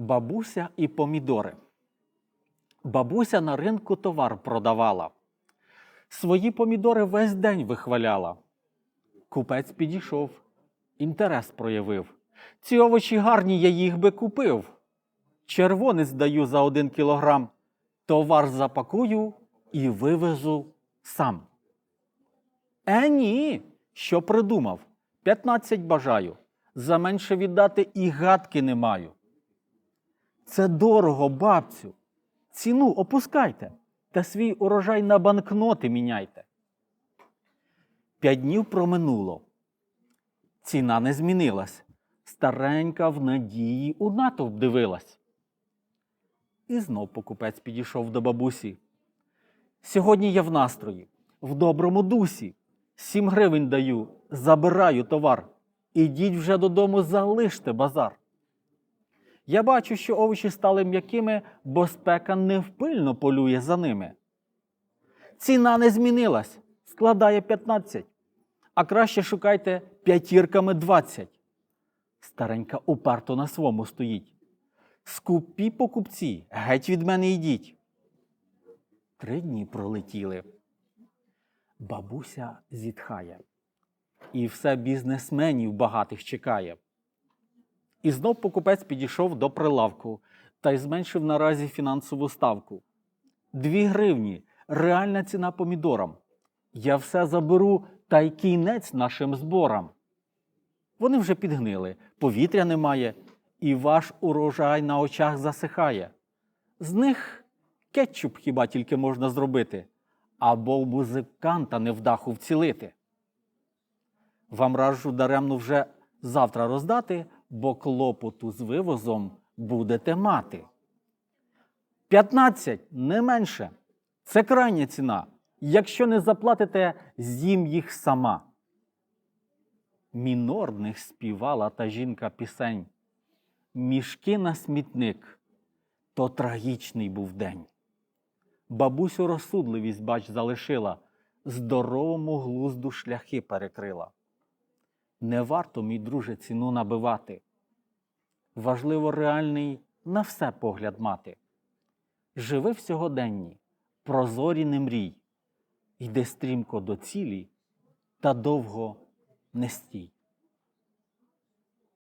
Бабуся і помідори. Бабуся на ринку товар продавала. Свої помідори весь день вихваляла. Купець підійшов, інтерес проявив. Ці овочі гарні, я їх би купив. Червонець даю за один кілограм, товар запакую і вивезу сам. Е, ні, що придумав? 15 бажаю. За менше віддати і гадки не маю. Це дорого, бабцю. Ціну опускайте та свій урожай на банкноти міняйте. П'ять днів проминуло. Ціна не змінилась. Старенька в надії у натовп дивилась. І знов покупець підійшов до бабусі. Сьогодні я в настрої, в доброму дусі. Сім гривень даю, забираю товар. Ідіть вже додому, залиште базар. Я бачу, що овочі стали м'якими, бо спека невпильно полює за ними. Ціна не змінилась, складає 15, а краще шукайте п'ятірками 20. Старенька уперто на свому стоїть. Скупі покупці, геть від мене йдіть. Три дні пролетіли. Бабуся зітхає. І все бізнесменів багатих чекає. І знов покупець підійшов до прилавку та й зменшив наразі фінансову ставку. Дві гривні реальна ціна помідорам. Я все заберу та й кінець нашим зборам. Вони вже підгнили, повітря немає, і ваш урожай на очах засихає. З них кетчуп хіба тільки можна зробити, або музиканта невдаху вцілити. Вам раджу даремно вже завтра роздати, бо клопоту з вивозом будете мати. 15 не менше. Це крайня ціна. Якщо не заплатите, з'їм їх сама. Мінорних співала та жінка пісень. Мішки на смітник. То трагічний був день. Бабусю розсудливість, бач, залишила, здоровому глузду шляхи перекрила. Не варто, мій друже, ціну набивати. Важливо реальний на все погляд мати. Живи в сьогоденні, прозорі не мрій, йди стрімко до цілі та довго не стій.